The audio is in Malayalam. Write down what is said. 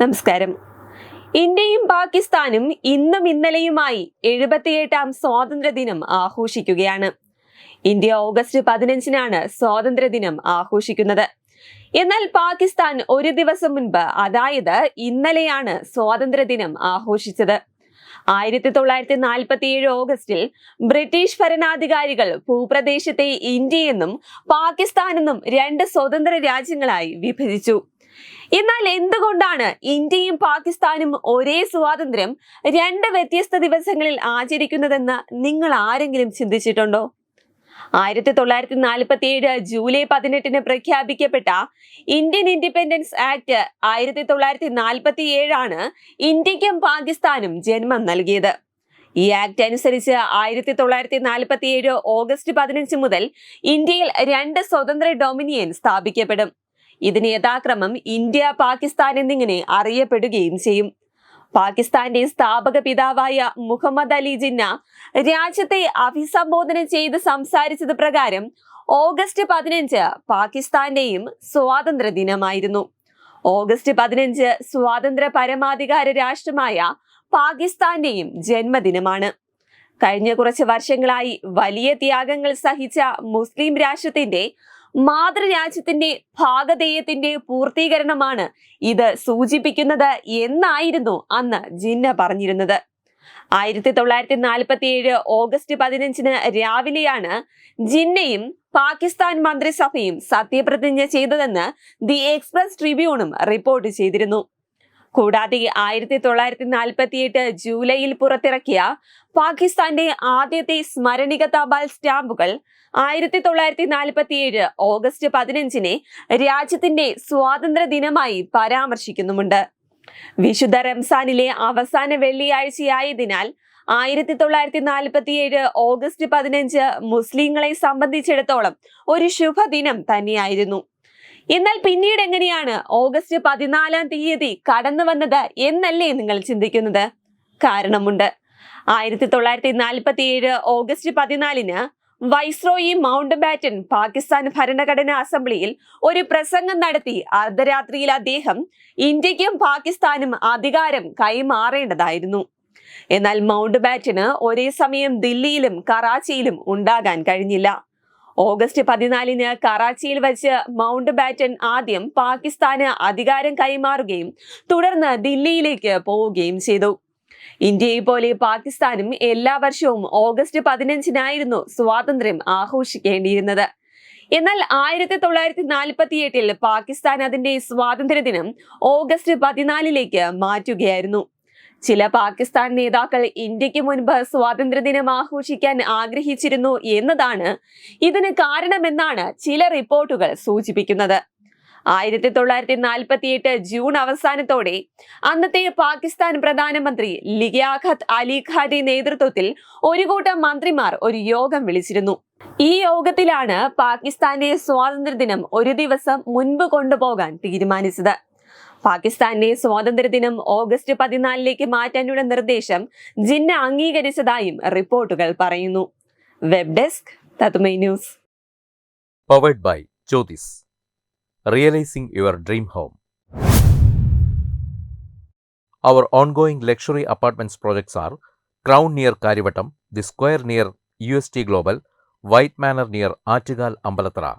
നമസ്കാരം. ഇന്ത്യയും പാകിസ്ഥാനും ഇന്നും ഇന്നലെയുമായി എഴുപത്തിയെട്ടാം സ്വാതന്ത്ര്യ ദിനം ആഘോഷിക്കുകയാണ്. ഇന്ത്യ ഓഗസ്റ്റ് പതിനഞ്ചിനാണ് സ്വാതന്ത്ര്യ ദിനം ആഘോഷിക്കുന്നത്. എന്നാൽ പാകിസ്ഥാൻ ഒരു ദിവസം മുൻപ് അതായത് ഇന്നലെയാണ് സ്വാതന്ത്ര്യ ദിനം ആഘോഷിച്ചത്. ആയിരത്തി തൊള്ളായിരത്തി നാൽപ്പത്തി ഏഴ് ഓഗസ്റ്റിൽ ബ്രിട്ടീഷ് ഭരണാധികാരികൾ ഭൂപ്രദേശത്തെ ഇന്ത്യയെന്നും പാകിസ്ഥാനെന്നും രണ്ട് സ്വതന്ത്ര രാജ്യങ്ങളായി വിഭജിച്ചു. എന്നാൽ എന്തുകൊണ്ടാണ് ഇന്ത്യയും പാകിസ്ഥാനും ഒരേ സ്വാതന്ത്ര്യം രണ്ട് വ്യത്യസ്ത ദിവസങ്ങളിൽ ആചരിക്കുന്നതെന്ന് നിങ്ങൾ ആരെങ്കിലും ചിന്തിച്ചിട്ടുണ്ടോ? ആയിരത്തി തൊള്ളായിരത്തി നാൽപ്പത്തി ഏഴ് ജൂലൈ പതിനെട്ടിന് പ്രഖ്യാപിക്കപ്പെട്ട ഇന്ത്യൻ ഇൻഡിപെൻഡൻസ് ആക്ട് ആയിരത്തി തൊള്ളായിരത്തി നാൽപ്പത്തി ഏഴാണ് ഇന്ത്യക്കും പാകിസ്ഥാനും ജന്മം നൽകിയത്. ഈ ആക്ട് അനുസരിച്ച് ആയിരത്തി തൊള്ളായിരത്തി നാൽപ്പത്തി ഏഴ് ഓഗസ്റ്റ് പതിനഞ്ച് മുതൽ ഇന്ത്യയിൽ രണ്ട് സ്വതന്ത്ര ഡൊമിനിയൻ സ്ഥാപിക്കപ്പെടും. ഇതിന് യഥാക്രമം ഇന്ത്യ പാകിസ്ഥാൻ എന്നിങ്ങനെ അറിയപ്പെടുകയും ചെയ്യും. പാകിസ്ഥാന്റെ സ്ഥാപക പിതാവായ മുഹമ്മദ് അലി ജിന്ന രാജ്യത്തെ അഭിസംബോധന ചെയ്ത് സംസാരിച്ചത് പ്രകാരം ഓഗസ്റ്റ് പതിനഞ്ച് പാകിസ്ഥാന്റെയും സ്വാതന്ത്ര്യ ദിനമായിരുന്നു. ഓഗസ്റ്റ് പതിനഞ്ച് സ്വാതന്ത്ര്യ പരമാധികാര രാഷ്ട്രമായ പാകിസ്ഥാന്റെയും ജന്മദിനമാണ്. കഴിഞ്ഞ കുറച്ച് വർഷങ്ങളായി വലിയ ത്യാഗങ്ങൾ സഹിച്ച മുസ്ലിം രാഷ്ട്രത്തിന്റെ മാതൃരാജ്യത്തിന്റെ ഭാഗധേയത്തിന്റെ പൂർത്തീകരണമാണ് ഇത് സൂചിപ്പിക്കുന്നത് എന്നായിരുന്നു അന്ന് ജിന്ന പറഞ്ഞിരുന്നത്. ആയിരത്തി തൊള്ളായിരത്തി നാൽപ്പത്തി ഏഴ് ഓഗസ്റ്റ് പതിനഞ്ചിന് രാവിലെയാണ് ജിന്നയും പാകിസ്ഥാൻ മന്ത്രിസഭയും സത്യപ്രതിജ്ഞ ചെയ്തതെന്ന് ദി എക്സ്പ്രസ് ട്രിബ്യൂണും റിപ്പോർട്ട് ചെയ്തിരുന്നു. കൂടാതെ ആയിരത്തി തൊള്ളായിരത്തി നാൽപ്പത്തിയെട്ട് ജൂലൈയിൽ പുറത്തിറക്കിയ പാകിസ്ഥാന്റെ ആദ്യത്തെ സ്മരണിക തപാൽ സ്റ്റാമ്പുകൾ ആയിരത്തി തൊള്ളായിരത്തി നാൽപ്പത്തിയേഴ് ഓഗസ്റ്റ് പതിനഞ്ചിനെ രാജ്യത്തിന്റെ സ്വാതന്ത്ര്യ ദിനമായി പരാമർശിക്കുന്നുമുണ്ട്. വിശുദ്ധ റംസാനിലെ അവസാന വെള്ളിയാഴ്ചയായതിനാൽ ആയിരത്തി തൊള്ളായിരത്തി നാൽപ്പത്തിയേഴ് ഓഗസ്റ്റ് പതിനഞ്ച് മുസ്ലിങ്ങളെ സംബന്ധിച്ചിടത്തോളം ഒരു ശുഭദിനം തന്നെയായിരുന്നു. എന്നാൽ പിന്നീട് എങ്ങനെയാണ് ഓഗസ്റ്റ് പതിനാലാം തീയതി കടന്നു വന്നത് എന്നല്ലേ നിങ്ങൾ ചിന്തിക്കുന്നത്? കാരണമുണ്ട്. ആയിരത്തി തൊള്ളായിരത്തി നാൽപ്പത്തി ഏഴ് ഓഗസ്റ്റ് പതിനാലിന് വൈസ്രോയി മൗണ്ട് ബാറ്റൻ പാകിസ്ഥാൻ ഭരണഘടനാ അസംബ്ലിയിൽ ഒരു പ്രസംഗം നടത്തി. അർദ്ധരാത്രിയിൽ അദ്ദേഹം ഇന്ത്യക്കും പാകിസ്ഥാനും അധികാരം കൈമാറേണ്ടതായിരുന്നു. എന്നാൽ മൗണ്ട് ബാറ്റന് ഒരേ സമയം ദില്ലിയിലും കറാച്ചിയിലും ഉണ്ടാകാൻ കഴിഞ്ഞില്ല. ഓഗസ്റ്റ് പതിനാലിന് കറാച്ചിയിൽ വച്ച് മൗണ്ട് ബാറ്റൻ ആദ്യം പാകിസ്ഥാന് അധികാരം കൈമാറുകയും തുടർന്ന് ദില്ലിയിലേക്ക് പോവുകയും ചെയ്തു. ഇന്ത്യയെ പോലെ പാകിസ്ഥാനും എല്ലാ വർഷവും ഓഗസ്റ്റ് പതിനഞ്ചിനായിരുന്നു സ്വാതന്ത്ര്യം ആഘോഷിക്കേണ്ടിയിരുന്നത്. എന്നാൽ ആയിരത്തി തൊള്ളായിരത്തി നാൽപ്പത്തി എട്ടിൽ പാകിസ്ഥാൻ അതിന്റെ സ്വാതന്ത്ര്യ ദിനം ഓഗസ്റ്റ് പതിനാലിലേക്ക് മാറ്റുകയായിരുന്നു. ചില പാകിസ്ഥാൻ നേതാക്കൾ ഇന്ത്യയ്ക്ക് മുൻപ് സ്വാതന്ത്ര്യദിനം ആഘോഷിക്കാൻ ആഗ്രഹിച്ചിരുന്നു എന്നതാണ് ഇതിന് കാരണമെന്നാണ് ചില റിപ്പോർട്ടുകൾ സൂചിപ്പിക്കുന്നത്. ആയിരത്തി തൊള്ളായിരത്തി നാൽപ്പത്തി എട്ട് ജൂൺ അവസാനത്തോടെ അന്നത്തെ പാകിസ്ഥാൻ പ്രധാനമന്ത്രി ലിയാഖത്ത് അലി ഖാന്റെ നേതൃത്വത്തിൽ ഒരു കൂട്ടം മന്ത്രിമാർ ഒരു യോഗം വിളിച്ചിരുന്നു. ഈ യോഗത്തിലാണ് പാകിസ്ഥാന്റെ സ്വാതന്ത്ര്യദിനം ഒരു ദിവസം മുൻപ് കൊണ്ടുപോകാൻ തീരുമാനിച്ചത്. പാകിസ്ഥാന്റെ സ്വാതന്ത്ര്യദിനം ഓഗസ്റ്റ് പതിനാലിലേക്ക് മാറ്റാനുള്ള നിർദ്ദേശം ജിന്ന അംഗീകരിച്ചതായും റിപ്പോർട്ടുകൾ പറയുന്നു വെബ് ഡെസ്ക് തത്തുമൈ news powered by Jyotis. Realizing your dream home. Our ongoing luxury apartments projects are Crown near Karivattam, The Square near UST Global, White Manor near Artigal Ambalatra,